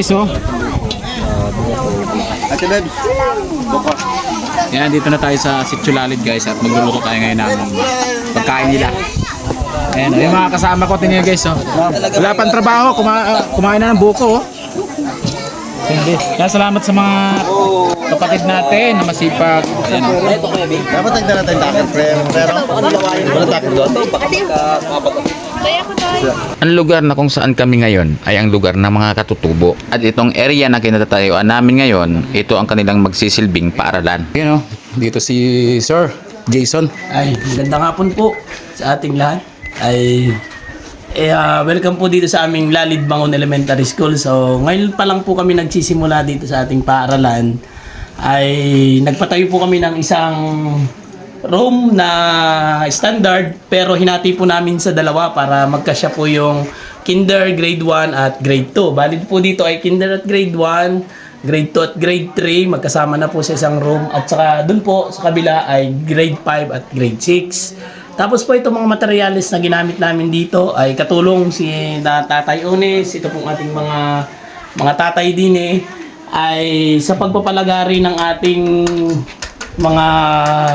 guys, oh. Ate Bebs. Boko. Yan, dito na tayo sa Sitchulalid guys at magluluto tayo ngayon ng pagkain nila. Ayan, yung mga kasama ko, tingnan guys, oh. Wala pang trabaho, kuma ah, kumain na ng buko, oh. Hindi. Kaya salamat sa mga kapatid natin na masipag. Ayan. Dapat tagda natin takot, pero pero wala takot doon. Ang lugar na kung saan kami ngayon ay ang lugar ng mga katutubo. At itong area na kinatatayuan namin ngayon, ito ang kanilang magsisilbing paaralan. Ayan, oh. Dito si Sir Jason. Ay, magandang hapon po sa ating lahat. Ay, eh, ah, welcome po dito sa aming Lalid Bangon Elementary School. So, ngayon pa lang po kami nagsisimula dito sa ating paaralan. Ay, nagpatayo po kami ng isang room na standard pero hinati po namin sa dalawa para magkasya po yung kinder grade 1 at grade 2. Valid po dito ay kinder at grade 1, grade 2 at grade 3 magkasama na po sa isang room at saka dun po sa kabila ay grade 5 at grade 6. Tapos po itong mga materials na ginamit namin dito ay katulong si na Tatay Ones, ito pong ating mga mga tatay din eh ay sa pagpapalagari ng ating mga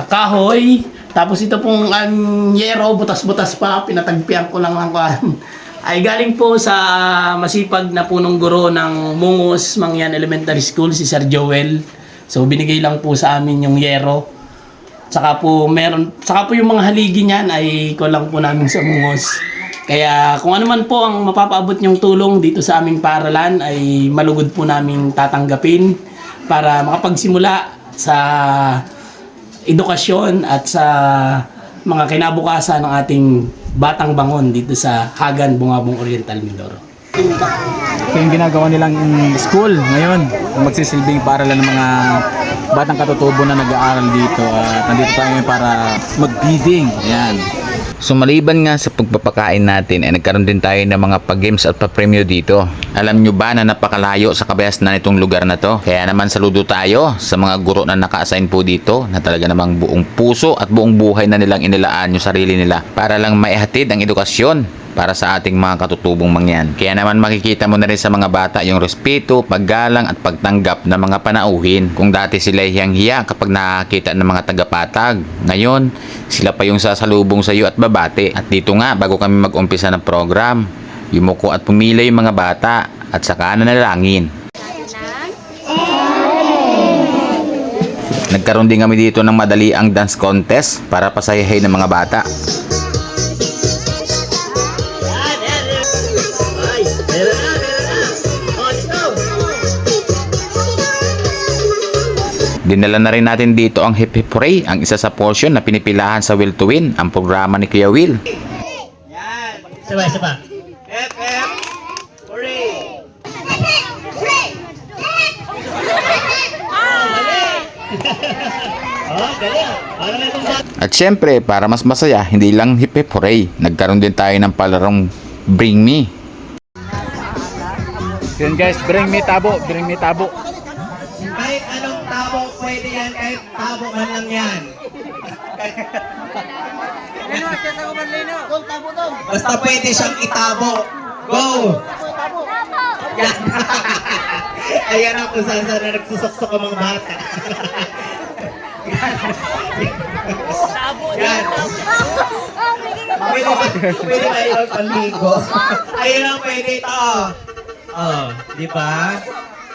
kahoy. Tapos ito pong um, yero, butas-butas pa, pinatagpian ko lang ng kuhan. Ay galing po sa masipag na punong guro ng Mungos Mangyan Elementary School, si Sir Joel. So binigay lang po sa amin yung yero. Saka po meron, saka po yung mga haligi niyan ay ko lang po namin sa Mungos. Kaya kung ano man po ang mapapaabot niyong tulong dito sa aming paralan ay malugod po namin tatanggapin para makapagsimula sa edukasyon at sa mga kinabukasan ng ating batang bangon dito sa Hagan Bungabong Oriental Mindoro. Ito yung ginagawa nilang school ngayon. Magsisilbing paaralan ng mga batang katutubo na nag-aaral dito. At nandito tayo para mag-bidding. Ayan. Sumaliban nga sa pagpapakain natin ay nagkaroon din tayo ng mga pag-games at pa-premyo dito. Alam nyo ba na napakalayo sa kabayasnan nitong lugar na to? Kaya naman saludo tayo sa mga guro na naka-assign po dito na talaga namang buong puso at buong buhay na nilang inilaan yung sarili nila para lang maihatid ang edukasyon para sa ating mga katutubong mangyan. Kaya naman makikita mo na rin sa mga bata yung respeto, paggalang at pagtanggap ng mga panauhin. Kung dati sila hiyang-hiya kapag nakakita ng mga tagapatag, ngayon sila pa yung sasalubong sa iyo at babate. At dito nga, bago kami mag-umpisa ng program, yumuko at pumila yung mga bata at saka nanalangin. Nagkaroon din kami dito ng madali ang dance contest para pasayahin ng mga bata. Dinala na rin natin dito ang Hip Hip Hooray, ang isa sa portion na pinipilahan sa Will to Win, ang programa ni Kuya Will. Sabay, sabay. At syempre, para mas masaya, hindi lang Hip Hip Hooray, nagkaroon din tayo ng palarong Bring Me. Yan guys, bring me tabo, bring me tabo. Tabo, pwede yan. Kahit tabo man lang yan. Basta pwede siyang itabo. Go! Yan. Ayan ang kung saan na nagsusuksok ang mga bata. Yan. Pwede ba, pwede ba yung panligo? Ayun ang pwede ito. Oh, di ba?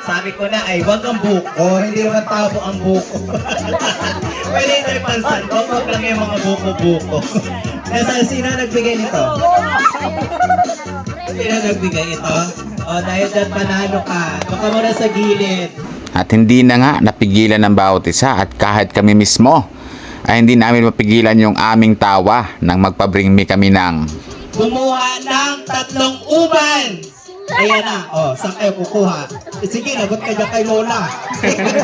Sabi ko na ay wag ang buko, hindi naman tabo ang buko. pwede ito yung pansan, wag wag lang yung mga buko-buko. Nasa sino nagbigay nito? Sino nagbigay ito? Oh, dahil dyan panalo ka. Baka mo na sa gilid. At hindi na nga napigilan ng bawat isa at kahit kami mismo ay hindi namin mapigilan yung aming tawa nang magpabring me kami ng Kumuha ng tatlong uban. Ayan na. Oh, saan kayo kukuha? Eh, sige, lagot ka dyan kay Lola.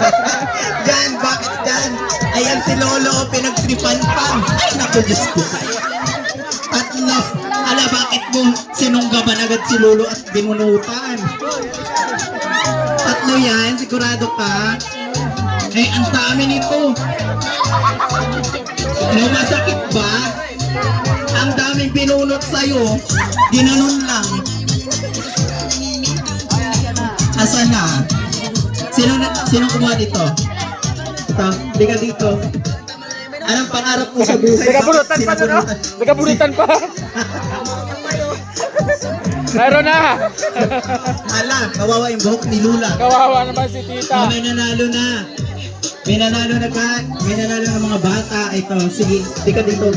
dyan, bakit dyan? Ayan si Lolo, pinagtripan pa. Ay, naku, Diyos ko. Tatlo. Ala, bakit mo sinunggaban agad si Lolo at binunutan? Tatlo yan, sigurado ka? Eh, ang dami nito. No, masakit ba? Ang daming binunot sa'yo, ginanon lang. Sino na, kumuha dito? Ito, di ka dito. Anong pangarap mo sa buhay? Nagabunutan pa no? Nagabunutan pa. Meron na. Ala, kawawa yung buhok ni Lula. Kawawa naman si tita. may nanalo na. May nanalo na ka. May nanalo ng mga bata. Ito, sige, di ka dito.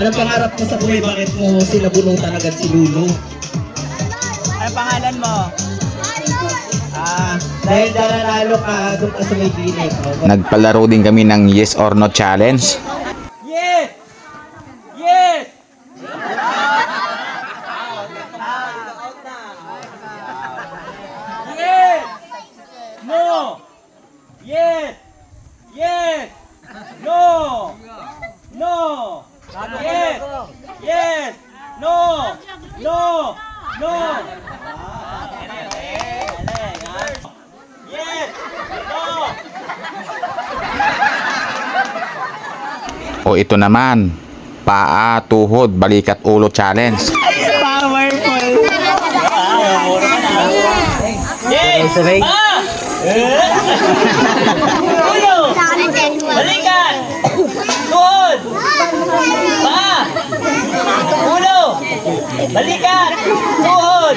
Anong pangarap mo sa buhay? Bakit mo sila bunutan agad si Lulu? Ano pangalan mo? Ah, dahil nanalo ka, doon ka sa may gilid. Nagpalaro din kami ng yes or no challenge. Yes! Yes! Yes! No! Yes! Yes! No! No! Yes! No! No! No! Yes! No! O ito naman, paa, tuhod, balikat, ulo challenge. Powerful! Ah! Ulo! Balikan! Tuhod! Paa! Ulo! Balikan! Tuhod!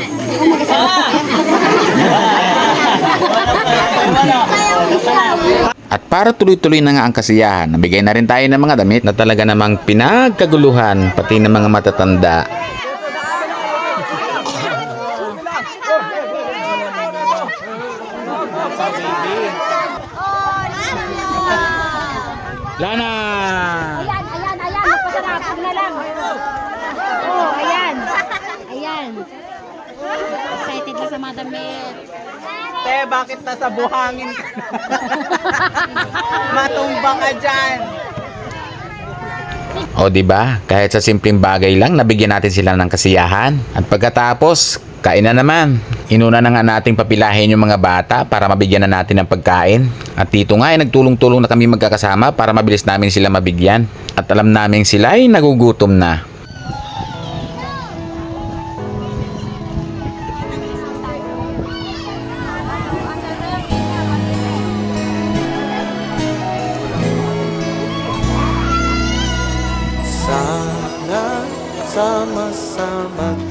At para tuloy-tuloy na nga ang kasiyahan, nabigay na rin tayo ng mga damit na talaga namang pinagkaguluhan pati ng mga matatanda. Lana. Ayan, ayan, ayan. Magpasarapag na lang. Oh, ayan. Ayan. Excited na sa mga damit. Te, bakit nasa buhangin ka? Matumba ka dyan. O di ba? Kahit sa simpleng bagay lang, nabigyan natin sila ng kasiyahan. At pagkatapos, kain na naman. Inuna na nga nating papilahin yung mga bata para mabigyan na natin ng pagkain. At dito nga ay nagtulong-tulong na kami magkakasama para mabilis namin sila mabigyan. At alam namin sila ay nagugutom na.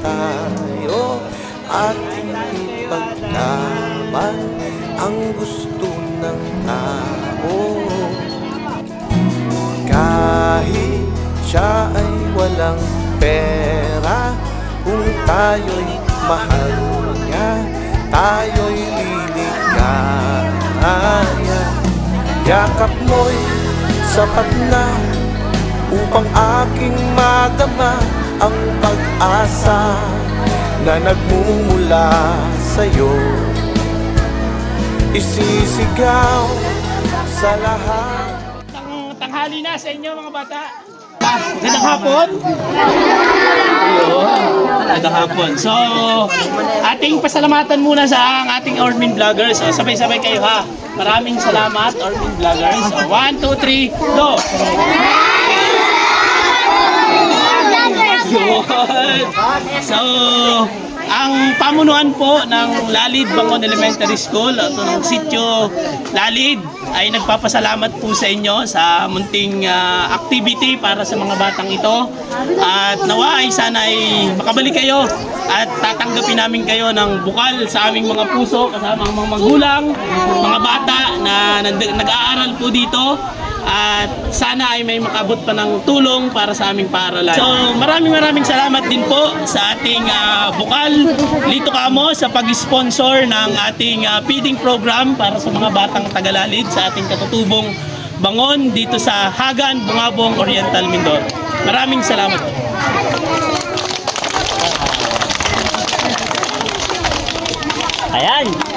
Tayo ating ipaglaban ang gusto ng tao. Kahit siya ay walang pera, kung tayo'y mahal niya, tayo'y liligaya. Yakap mo'y sapat na upang aking madama ang pag-asa na nagmumula sa'yo. Isisigaw sa lahat. Tang tanghali na sa inyo mga bata. Gandang hapon. Gandang hapon. So, ating pasalamatan muna sa ang ating Ormin Vloggers. Sabay-sabay kayo ha. Maraming salamat Ormin Vloggers. So, one, two, three, go! So, ang pamunuan po ng Lalid Bangon Elementary School at ng sityo Lalid ay nagpapasalamat po sa inyo sa munting ah, activity para sa mga batang ito. At nawa ay sana ay makabalik kayo at tatanggapin namin kayo ng bukal sa aming mga puso kasama ang mga magulang, mga bata na nag- nag-aaral po dito at sana ay may makabot pa ng tulong para sa aming paaralan. So maraming maraming salamat din po sa ating ah, bukal Lito Kamo sa pag-sponsor ng ating ah, feeding program para sa mga batang Tagalalid sa ating katutubong Bangon dito sa Hagan, Bungabong, Oriental, Mindoro. Maraming salamat po. Ayan.